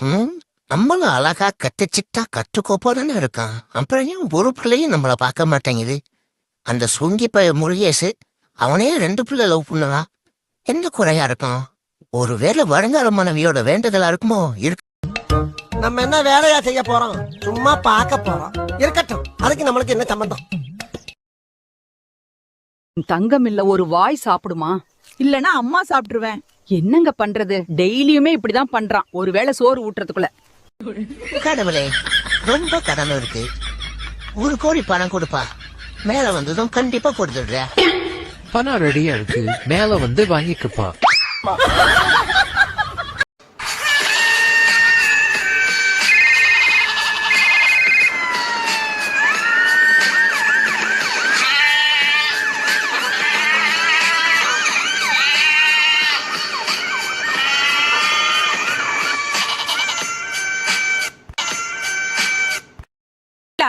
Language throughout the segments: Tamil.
ம் நம்மளும் அழகா கட்டுச்சிட்டா கட்டுக்கோப்பா தானே இருக்கான். அப்புறம் ஏன் ஒரு பிள்ளையும் நம்மளை பார்க்க மாட்டேங்குது? அந்த சுங்கி பைய முருகேசு அவனே ரெண்டு பிள்ளை லவ் பண்ணுவா என்ன குறையா இருக்கும்? ஒருவேளை வருங்கால மனைவியோட வேண்டுதலா இருக்குமோ? இருக்கு. நம்ம என்ன வேலையா செய்ய போறோம்? சும்மா பார்க்க போறோம். இருக்கட்டும். அதுக்கு நம்மளுக்கு என்ன சம்பந்தம்? தங்கம் இல்ல ஒரு வாய் சாப்பிடுமா? இல்லனா அம்மா சாப்பிட்டுருவேன். என்னங்க பண்றது? டெய்லியுமே இப்படிதான் பண்றான். ஒருவேளை சோறு ஊட்டுறதுக்குள்ள. கடவுளே ரொம்ப கடமை இருக்கு. ஒரு கோடி பணம் கொடுப்பா. மேல வந்ததும் கண்டிப்பா கொடுத்துடுறேன் பணம் ரெடியா இருக்கு. மேல வந்து வாங்கிக்கப்பா.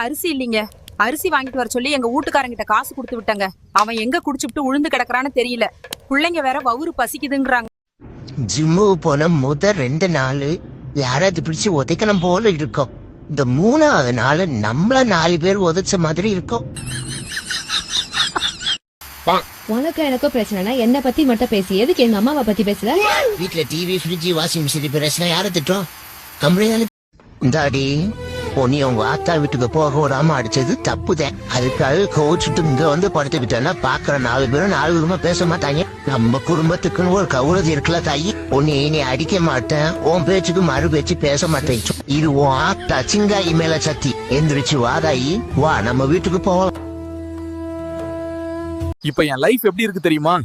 அரிசி இல்லீங்க. அரிசி வாங்கிட்டு வர சொல்லி எங்க வீட்டுக்காரங்கிட்ட காசு கொடுத்து விட்டாங்க. அவன் எங்க குடிச்சுப்புட்டு உழுந்து கிடக்குறான்னு தெரியல. பிள்ளைங்க வேற வவுறு பசிக்குதுங்கறாங்க. ஜிம்முக்கு போன முத ரெண்டு நாள் யாராவது பிடிச்சு உதைக்கணும் போல இருக்கும். இந்த மூணாவது நாள் நம்மள நாலு பேர் உதைச்ச மாதிரி இருக்கும். உனக்கு எனக்கும் பிரச்சனைனா என்ன பத்தி மட்டும் பேசி. எதுக்கு எங்க அம்மாவை பத்தி பேசல வீட்ல டிவி ஃப்ரிட்ஜ் வாஷிங் மிஷின் பிரச்சனை யாரை திட்டம் கம்பெனி இந்தாடி பொன்னி உங்க ஆத்தா வீட்டுக்கு போக விடாம அடிச்சது தப்புதான் அதுக்காக கோச்சுட்டு இங்க வந்து படுத்துக்கிட்டேன்னா பாக்குற நாலு பேரும் நாலு விதமா பேச மாட்டாங்க. நம்ம குடும்பத்துக்குன்னு ஒரு கௌரதி இருக்குல்ல தாயி. உன்னை நீ அடிக்க மாட்டேன். உன் பேச்சுக்கு மறு பேச்சு பேச மாட்டேன். இது உன் ஆத்தா சிங்காயி மேல சத்தி. எந்திரிச்சு வாதாயி வா நம்ம வீட்டுக்கு போகலாம். இப்ப என் லைஃப் எப்படி இருக்கு தெரியுமா?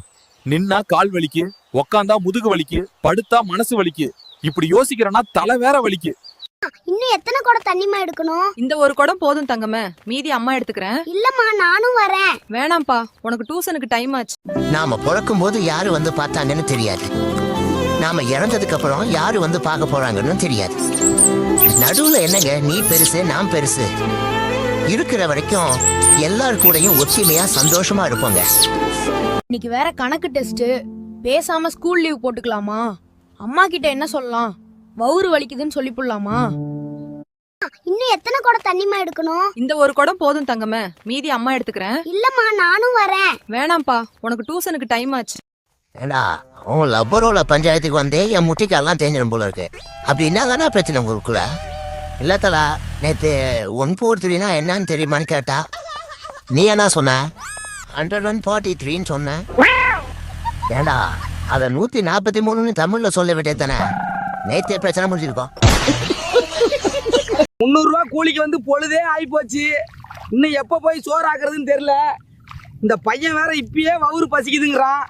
நின்னா கால் வலிக்கு உக்காந்தா முதுகு வலிக்கு படுத்தா மனசு வலிக்கு. இப்படி யோசிக்கிறேன்னா தலை வேற வலிக்கு. இன்னும் எத்தனை குடம் தண்ணிமா எடுக்கணும்? இந்த ஒரு குடம் போதும் தங்கமே மீதி அம்மா எடுத்துக்கிறேன். இல்லம்மா நானும் வரேன். வேணாம்ப்பா. உனக்கு டியூசனுக்கு டைம் ஆச்சு. நாம பிறக்கும் போது யாரு வந்து பார்த்தாங்கன்னு தெரியாது. நாம இறந்ததுக்கு அப்புறம் யாரு வந்து பார்க்க போறாங்கன்னு தெரியாது. நடுவுல என்னங்க நீ பெருசு நான் பெருசு? இருக்கிற வரைக்கும் எல்லார் கூடயும் ஒற்றுமையா சந்தோஷமா இருப்போங்க. இன்னைக்கு வேற கணக்கு டெஸ்ட் பேசாம ஸ்கூல் லீவ் போட்டுக்கலாமா? அம்மா கிட்ட என்ன சொல்லலாம்? வவுறு வலிக்குதுன்னு சொல்லி போடலாமா இன்னும் எத்தனை குடம் தண்ணிமா எடுக்கணும்? இந்த ஒரு குடம் போதும் தங்கமே மீதி அம்மா எடுத்துக்கிறேன். இல்லம்மா நானும் வரேன். வேணாம்ப்பா. உனக்கு டியூசனுக்கு டைம் ஆச்சு. ஏடா உன் லப்பரோல பஞ்சாயத்துக்கு வந்தே என் முட்டிக்கு எல்லாம் தேஞ்சிடும் போல இருக்கு. அப்படி என்ன தானே பிரச்சனை உங்களுக்குள்ள? இல்ல தலா நேத்து ஒன் ஃபோர் த்ரீனா என்னன்னு தெரியுமான்னு கேட்டா நீ என்ன சொன்ன? ஹண்ட்ரட் ஒன் ஃபார்ட்டி த்ரீன்னு சொன்ன. ஏண்டா அதை நூத்தி நாற்பத்தி மூணுன்னு தமிழ்ல சொல்ல வேண்டியது தானே? நேத்தே பிரச்சனை முடிஞ்சிருக்கோம். முந்நூறு ரூபாய் கூலிக்கு வந்து பொழுதே ஆகி போச்சு இன்னும் எப்ப போய் சோறு ஆக்குறதுன்னு தெரியல. இந்த பையன் வேற இப்பயே வவுறு பசிக்குதுங்கிறான்.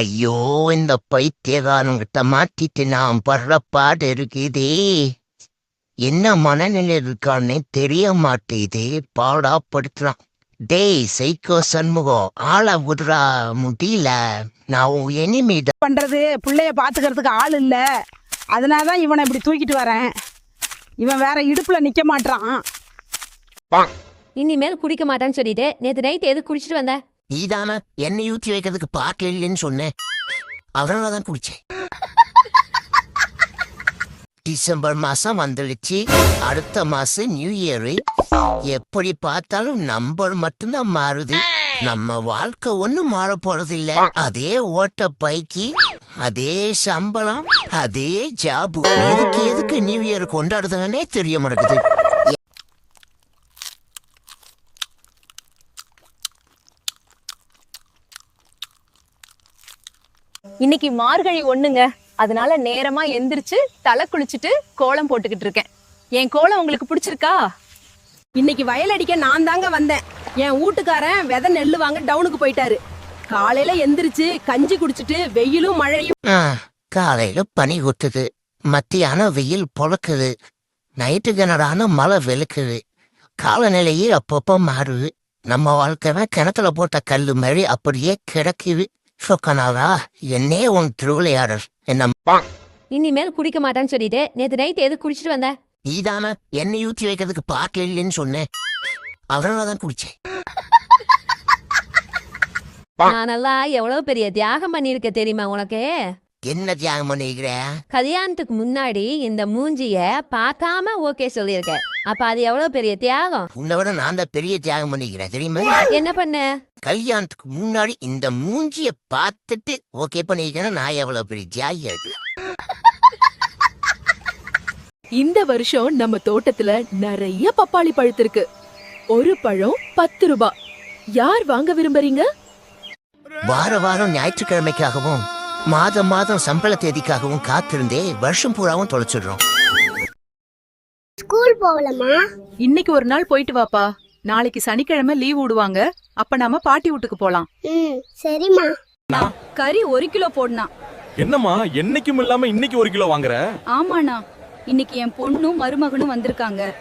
ஐயோ இந்த பைத்தியகாரங்கிட்ட மாட்டிட்டு நான் படுற பாடு இருக்குதே. என்ன மனநிலை இருக்கான்னு தெரிய மாட்டேதே. பாடா படுத்துறான். டேய் சைக்கோ சண்முகம் ஆள விடுறா முடியல. நான் உன் எனிமிட பண்றது பிள்ளைய பாத்துக்கிறதுக்கு ஆள் இல்ல. அதனாலதான் இவனை இப்படி தூக்கிட்டு வரேன். இவன் வேற இடுப்புல நிக்க மாட்டான் இனிமேல் குடிக்க மாட்டான்னு சொல்லிட்டு நேத்து நைட் எது குடிச்சிட்டு வந்த? நீதானே எண்ணெய் ஊற்றி வைக்கிறதுக்கு பாட்டில் இல்லைன்னு சொன்னேன் அதனால தான் குடிச்சேன். டிசம்பர் மாசம் வந்துடுச்சு. அடுத்த மாசம் நியூ இயர். எப்படி பார்த்தாலும் நம்பர் மட்டும்தான் மாறுது. நம்ம வாழ்க்கை ஒண்ணும் மாற போறது இல்ல அதே ஓட்ட பைக்கி அதே சம்பளம். அதே ஜாபு. எதுக்கு எதுக்கு நியூ இயர் கொண்டாடுதுன்னே தெரிய மாட்டேங்குது இன்னைக்கு மார்கழி ஒண்ணுங்க. அதனால நேரமா எந்திரிச்சு தலை குளிச்சுட்டு கோலம் போட்டுக்கிட்டு இருக்கேன். என் கோலம் உங்களுக்கு பிடிச்சிருக்கா? இன்னைக்கு வயல் அடிக்க நான் தாங்க வந்தேன். என் வீட்டுக்காரன் விதை நெல்லு வாங்க டவுனுக்கு போயிட்டாரு. காலையில எந்திரிச்சு கஞ்சி குடிச்சிட்டு வெயிலும் மழையும் காலையில பனி கொட்டுது. மத்தியானம் வெயில் பொழக்குது. நைட்டு கிணறான மழை வெளுக்குது. காலநிலையே அப்பப்போ மாறுது. நம்ம வாழ்க்கை கிணத்துல போட்ட கல்லு மாதிரி அப்படியே கிடக்குது. சொக்கனாவா என்னே உன் திருவிளையாடல். என்ன இனிமேல் குடிக்க மாட்டான்னு சொல்லிட்டு நேத்து நைட் எது குடிச்சிட்டு வந்த? நீதானே எண்ணெய் ஊற்றி வைக்கிறதுக்கு பாட்டில் இல்லைன்னு சொன்னேன். அதனால தான் குடிச்சேன். நான் நல்லா எவ்வளவு பெரிய தியாகம் பண்ணிருக்க தெரியுமா உனக்கு? என்ன தியாகம் பண்ணிக்கிற கல்யாணத்துக்கு முன்னாடி இந்த மூஞ்சிய பார்க்காம ஓகே சொல்லியிருக்க. அப்ப அது எவ்வளவு பெரிய தியாகம்? உன்னை விட நான் தான் பெரிய தியாகம் பண்ணிக்கிறேன் தெரியுமா? என்ன பண்ண? கல்யாணத்துக்கு முன்னாடி இந்த மூஞ்சிய பார்த்துட்டு ஓகே பண்ணிக்கிறேன்னா நான் எவ்வளவு பெரிய தியாகியா இருக்கு இந்த வருஷம் நம்ம தோட்டத்துல நிறைய பப்பாளி பழுத்திருக்கு ஒரு பழம் பத்து ரூபாய் யார் வாங்க விரும்புறீங்க? வார வாரம் ஞாயிற்றுக்கிழமைக்காகவும் மாதம் மாதம் சம்பள தேதிக்காகவும் காத்திருந்தே வருஷம் பூராவும் தொலைச்சிடுறோம். ஸ்கூல் போகலமா இன்னைக்கு ஒரு நாள் போயிட்டு வாப்பா. நாளைக்கு சனிக்கிழமை லீவ் விடுவாங்க. அப்ப நாம பாட்டி வீட்டுக்கு போலாம். ம் சரிம்மா. கறி ஒரு கிலோ போடனா என்னம்மா என்னைக்கும் இல்லாம இன்னைக்கு ஒரு கிலோ வாங்குற? ஆமாண்ணா. இன்னைக்கு என் பொண்ணும் மருமகனும் வந்திருக்காங்க.